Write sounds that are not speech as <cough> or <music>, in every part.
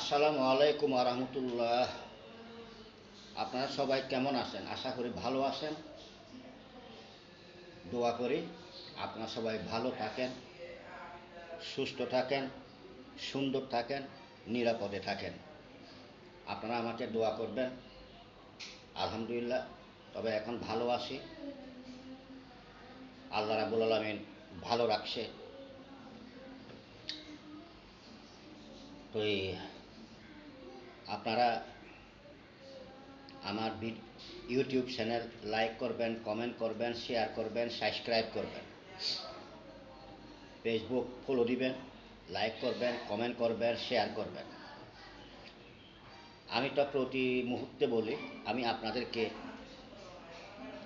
আসসালামু আলাইকুম রহমতুল্লাহ আপনারা সবাই কেমন আছেন? আশা করি ভালো আছেন। দোয়া করি আপনারা সবাই ভালো থাকেন, সুস্থ থাকেন, সুন্দর থাকেন, নিরাপদে থাকেন। আপনারা আমাকে দোয়া করবেন। আলহামদুলিল্লাহ, তবে এখন ভালো আছি। আল্লাহ রাবুল আলমিন ভালো রাখছে। এই আপনারা আমার ইউটিউব চ্যানেল লাইক করবেন, কমেন্ট করবেন, শেয়ার করবেন, সাবস্ক্রাইব করবেন। ফেসবুক ফলো দিবেন, লাইক করবেন, কমেন্ট করবেন, শেয়ার করবেন। আমি তো প্রতি মুহূর্তে বলি, আমি আপনাদেরকে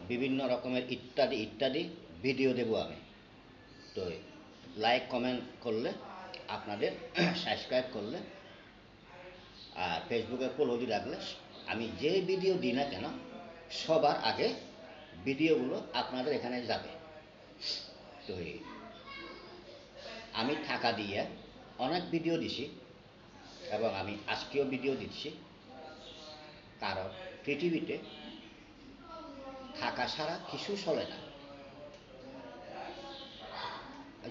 বিভিন্ন রকমের ইত্যাদি ইত্যাদি ভিডিও দেব আমি। তো লাইক, কমেন্ট করলে, আপনাদের <clears throat> সাবস্ক্রাইব করলে আর ফেসবুকে ফলো দিয়ে রাখলে, আমি যে ভিডিও দিই না কেন, সবার আগে ভিডিওগুলো আপনাদের এখানে যাবে। তো আমি টাকা দিয়ে অনেক ভিডিও দিছি এবং আমি আজকেও ভিডিও দিচ্ছি। কারণ পৃথিবীতে থাকা ছাড়া কিছু চলে না।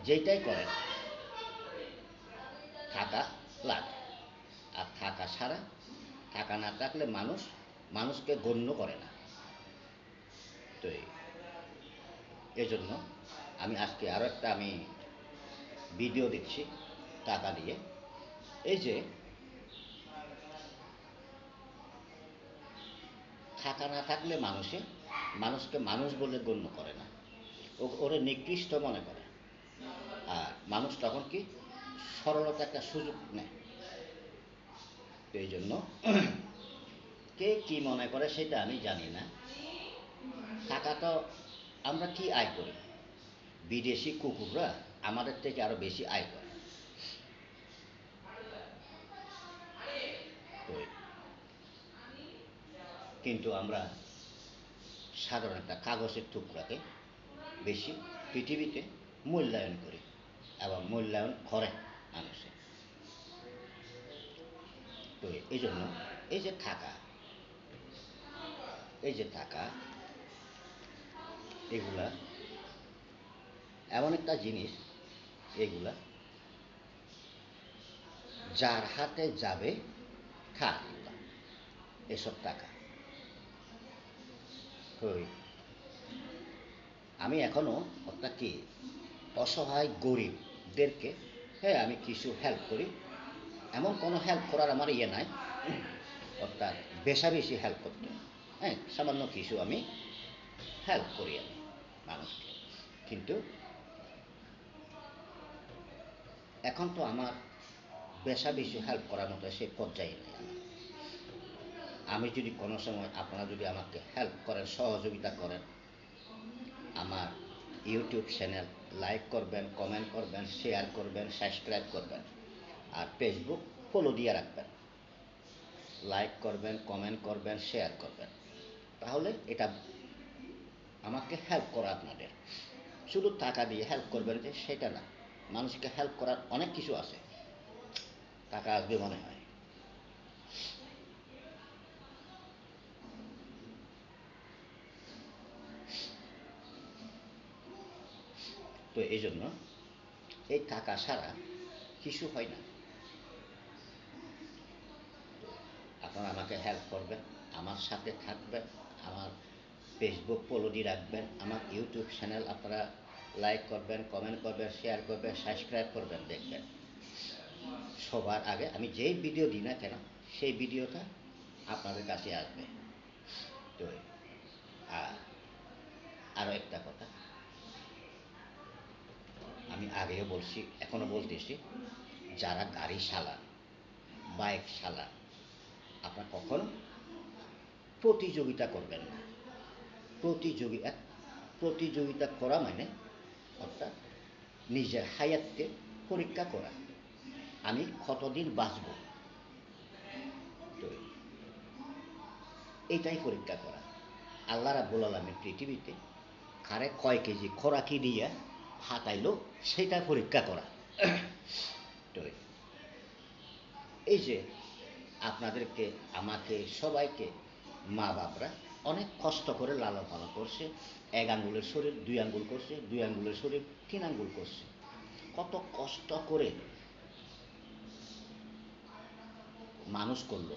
যেটাই করেন, থাকা লাগে। আর থাকা ছাড়া থাকা না থাকলে মানুষ মানুষকে গণ্য করে না। তো এই- এজন্য আমি আজকে আরও একটা আমি ভিডিও দিচ্ছি টাকা দিয়ে। এই যে, থাকা না থাকলে মানুষে, মানুষকে মানুষ বলে গণ্য করে না। ওরে নিকৃষ্ট মনে করে। আর মানুষ তখন কি সরলতা একটা সুযোগ নেয়। এই জন্য কে কি মনে করে সেটা আমি জানি না। টাকা তো আমরা কি আয় করি? বিদেশি কুকুররা আমাদের থেকে আরও বেশি আয় করে। কিন্তু আমরা সাধারণ একটা কাগজের টুকরাকে বেশি পৃথিবীতে মূল্যায়ন করি এবং মূল্যায়ন করে মানুষে তো এই জন্য এই যে থাকা, এই যে থাকা, এগুলা এমন একটা জিনিস, এগুলা যার হাতে যাবে, থাক, এসব টাকা। আমি এখনও, অর্থাৎ কি, অসহায় গরিবদেরকে হ্যাঁ আমি কিছু হেল্প করি। এমন কোনো হেল্প করার আমার ইয়ে নাই। অর্থাৎ বেশা হেল্প করতে। হ্যাঁ সামান্য কিছু আমি হেল্প করি আমি মানুষকে। কিন্তু এখন তো আমার বেশা বেশি হেল্প করার মতো সেই পর্যায়ে নেই আমি যদি কোনো সময় আপনারা যদি আমাকে হেল্প করেন, সহযোগিতা করেন, আমার ইউটিউব চ্যানেল লাইক করবেন কমেন্ট করবেন শেয়ার করবেন সাবস্ক্রাইব করবেন। আর ফেসবুক ফলো দিয়ে রাখবেন। লাইক করবেন কমেন্ট করবেন শেয়ার করবেন। তাহলে এটা আমাকে হেল্প করা আপনাদের। শুধু টাকা দিয়ে হেল্প করবেন যে সেটা না, মানুষকে হেল্প করার অনেক কিছু আছে। টাকা আসবে মনে হয়। তো এই জন্য এই টাকা ছাড়া কিছু হয় না তো আপনারা আমাকে হেল্প করবেন আমার সাথে থাকবেন আমার ফেসবুক দিয়ে রাখবেন, আমার ইউটিউব চ্যানেল আপনারা লাইক করবেন কমেন্ট করবেন শেয়ার করবেন সাবস্ক্রাইব করবেন দেখবেন। সবার আগে আমি যেই ভিডিও দিই না কেন, সেই ভিডিওটা আপনাদের কাছে আসবে। তো, আর আরও একটা কথা, আমি আগেও বলছি, এখনও বলতেছি, যারা গাড়ি চালান বাইক চালান আপনার কখনো প্রতিযোগিতা করবেন না। প্রতিযোগিতা প্রতিযোগিতা করা মানে অর্থাৎ নিজের হায়াতকে পরীক্ষা করা। আমি কতদিন বাঁচব? এটাই পরীক্ষা করা। আল্লাহ রাব্বুল আলমের পৃথিবীতে কারে কয় কেজি খোরাকি দিয়ে হাতাইলো সেটা পরীক্ষা করা। এই যে আপনাদেরকে, আমাকে, সবাইকে মা বাপরা অনেক কষ্ট করে লালন পালন করছে। এক আঙ্গুলের শরীর, দুই আঙ্গুল করছে, দুই আঙ্গুলের শরীর, তিন আঙ্গুল করছে। কত কষ্ট করে মানুষ করল।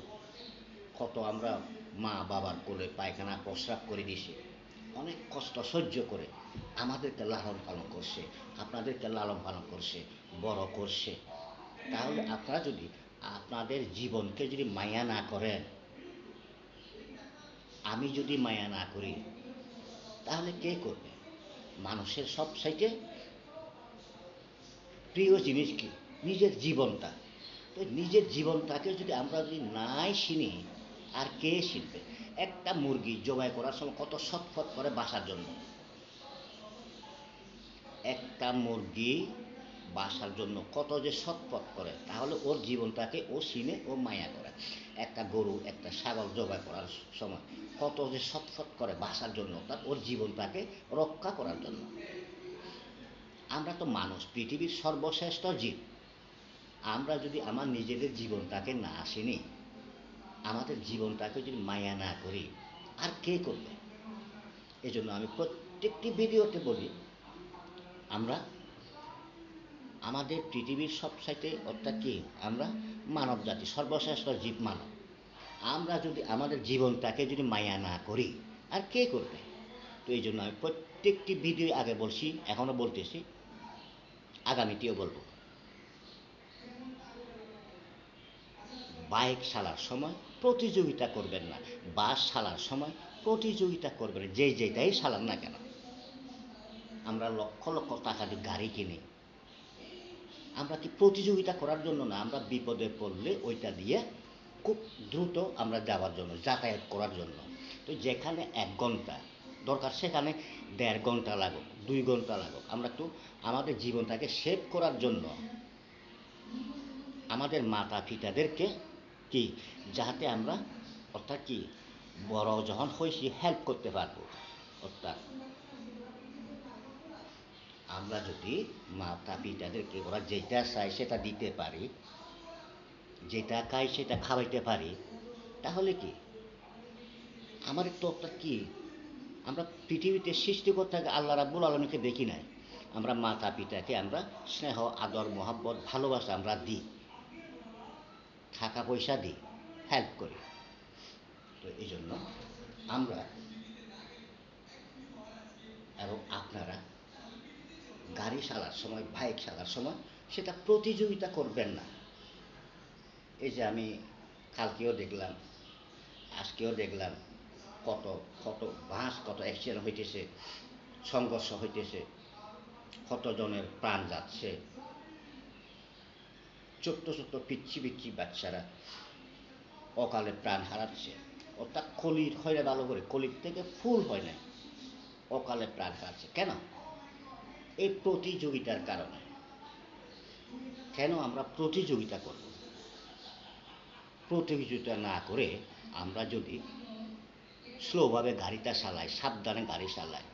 কত আমরা মা বাবার কোলে পায়খানা, প্রস্রাব করে দিছি অনেক কষ্ট সহ্য করে আমাদেরকে লালন পালন করছে, আপনাদেরকে লালন পালন করছে, বড় করছে। তাহলে আপনারা যদি আপনাদের জীবনকে যদি মায়া না করেন, আমি যদি মায়া না করি, তাহলে কে করবে? মানুষের সব সাইটে প্রিয় জিনিস কি? নিজের জীবনটা। তো নিজের জীবনটাকে যদি আমরা যদি নাই চিনি, আর কে শিখবে একটা মুরগি জবাই করার সময় কত ছটফট করে বাসার জন্য। একটা মুরগি বাসার জন্য কত যে ছটফট করে, তাহলে ওর জীবনটাকে ও চিনে ও মায়া করে। একটা গরু, একটা ছাগল জবাই করার সময় কত যে ছটফট করে বাসার জন্য তার ওর জীবনটাকে রক্ষা করার জন্য। আমরা তো মানুষ, পৃথিবীর সর্বশ্রেষ্ঠ জীব। আমরা যদি আমার নিজেদের জীবনটাকে না আসিনি, আমাদের জীবনটাকে যদি মায়া না করি, আর কে করবে? এজন্য আমি প্রত্যেকটি ভিডিওতে বলি, আমরা আমাদের পৃথিবীর সব সাইতে অর্থাৎ কি? আমরা মানব জাতি সর্বশ্রেষ্ঠ জীব মানব। আমরা যদি আমাদের জীবনটাকে যদি মায়া না করি, আর কে করবে? তো এই জন্য আমি প্রত্যেকটি ভিডিও আগে বলছি, এখনও বলতেছি, আগামীতেও বলব। বাইক চালার সময় প্রতিযোগিতা করবেন না, বাস চালার সময় প্রতিযোগিতা করবেন, যে যেটাই চালান না কেন। আমরা লক্ষ লক্ষ টাকা দিয়ে গাড়ি কিনি আমরা কি প্রতিযোগিতা করার জন্য না, আমরা বিপদে পড়লে ওইটা দিয়ে খুব দ্রুত আমরা যাওয়ার জন্য, যাতায়াত করার জন্য। তো যেখানে এক ঘণ্টা দরকার, সেখানে দেড় ঘণ্টা লাগুক দুই ঘণ্টা লাগুক আমরা একটু আমাদের জীবনটাকে সেভ করার জন্য আমাদের মাতা পিতাদেরকে কি যাতে আমরা অর্থাৎ কি, বড় যখন হয়েছি হেল্প করতে পারব। অর্থাৎ আমরা যদি মাতা পিতাদেরকে, ওরা যেটা চায় সেটা দিতে পারি, যেটা খাই সেটা খাওয়াইতে পারি, তাহলে কি? আমাদের তো অর্থাৎ কি? আমরা পৃথিবীতে সৃষ্টিকর্তাকে আল্লাহ রাব্বুল আলমীকে দেখি নাই। আমরা মাতা পিতাকে আমরা স্নেহ, আদর, মহাব্বত, ভালোবাসা আমরা দিই। টাকা পয়সা দিই হেল্প করি। তো এই জন্য আমরা এবং আপনারা গাড়ি চালার সময় বাইক চালার সময় সেটা প্রতিযোগিতা করবেন না। এই যে আমি কালকেও দেখলাম, আজকেও দেখলাম কত কত বাঁশ কত অ্যাক্সিডেন্ট হইতেছে, সংঘর্ষ হইতেছে, কতজনের প্রাণ যাচ্ছে। ছোট্ট ছোট্ট পিচ্ছি পিচ্ছি বাচ্চারা অকালে প্রাণ হারাচ্ছে। অর্থাৎ কলির হয় না ভালো করে কলির থেকে ফুল হয় নাই। অকালে প্রাণ হারাচ্ছে। কেন? এই প্রতিযোগিতার কারণে। কেন আমরা প্রতিযোগিতা করব? প্রতিযোগিতা না করে আমরা যদি স্লোভাবে গাড়িটা চালাই সাবধানে গাড়ি চালাই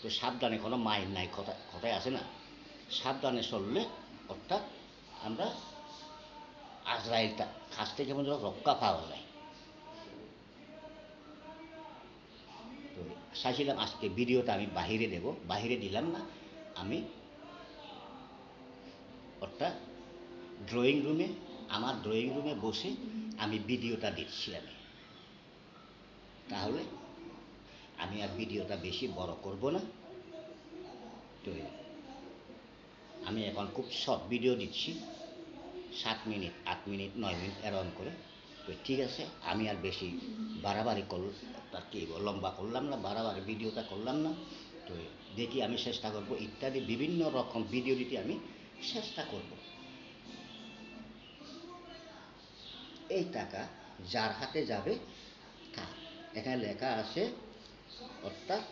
তো সাবধানে কোনো মাইন নাই, কথা কথায় আছে না। সাবধানে চললে অর্থাৎ আমরা আজরাইলটা কাছ থেকে যেমন রক্ষা পাওয়া যায়। তো চাইছিলাম আজকে ভিডিওটা আমি বাহিরে দেব, বাহিরে দিলাম না আমি অর্থাৎ ড্রয়িং রুমে আমার ড্রয়িং রুমে বসে আমি ভিডিওটা দিচ্ছি আমি। তাহলে আমি আর ভিডিওটা বেশি বড় করব না। তো আমি এখন খুব শর্ট ভিডিও দিচ্ছি, সাত মিনিট, আট মিনিট, নয় মিনিট এরকম করে। তো ঠিক আছে, আমি আর বেশি বাড়াবাড়ি করল তার কি লম্বা করলাম না, বাড়াবাড়ি ভিডিওটা করলাম না। তো দেখি আমি চেষ্টা করব, ইত্যাদি বিভিন্ন রকম ভিডিও দিতে আমি চেষ্টা করব। এই টাকা যার হাতে যাবে তার। এখানে লেখা আছে, অর্থাৎ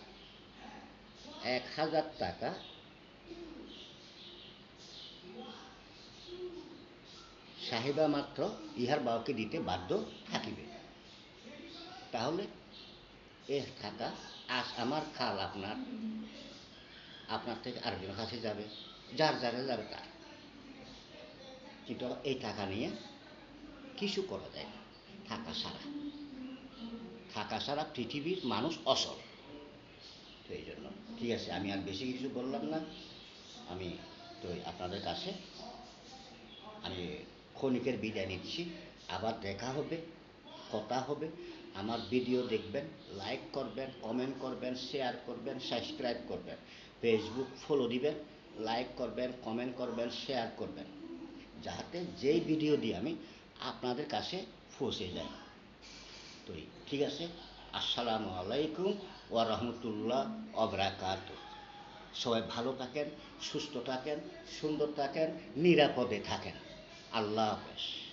এক হাজার টাকা সাহেবা মাত্র ইহার বাবাকে দিতে বাধ্য থাকিবে। তাহলে এ থাকা আজ আমার খাল আপনার। আপনার থেকে আরেকজনের কাছে যাবে। যার যারে যাবে তার। কিন্তু এই টাকা নিয়ে কিছু করা যায় না। থাকা সারা। থাকা সারা পৃথিবীর মানুষ অসল। তো এই জন্য, ঠিক আছে, আমি আর বেশি কিছু বললাম না। আমি তো আপনাদের কাছে আমি ক্ষণিকের বিদায় নিচ্ছি। আবার দেখা হবে, কথা হবে। আমার ভিডিও দেখবেন লাইক করবেন কমেন্ট করবেন শেয়ার করবেন সাবস্ক্রাইব করবেন। ফেসবুক ফলো দিবেন লাইক করবেন কমেন্ট করবেন শেয়ার করবেন। যাতে যেই ভিডিও দিয়ে আমি আপনাদের কাছে পৌঁছে যাই। তো ঠিক আছে? আসসালামু আলাইকুম ওয়া রাহমাতুল্লাহ অবরাকাত সবাই ভালো থাকেন, সুস্থ থাকেন, সুন্দর থাকেন, নিরাপদে থাকেন। আল্লাহ হাফেজ।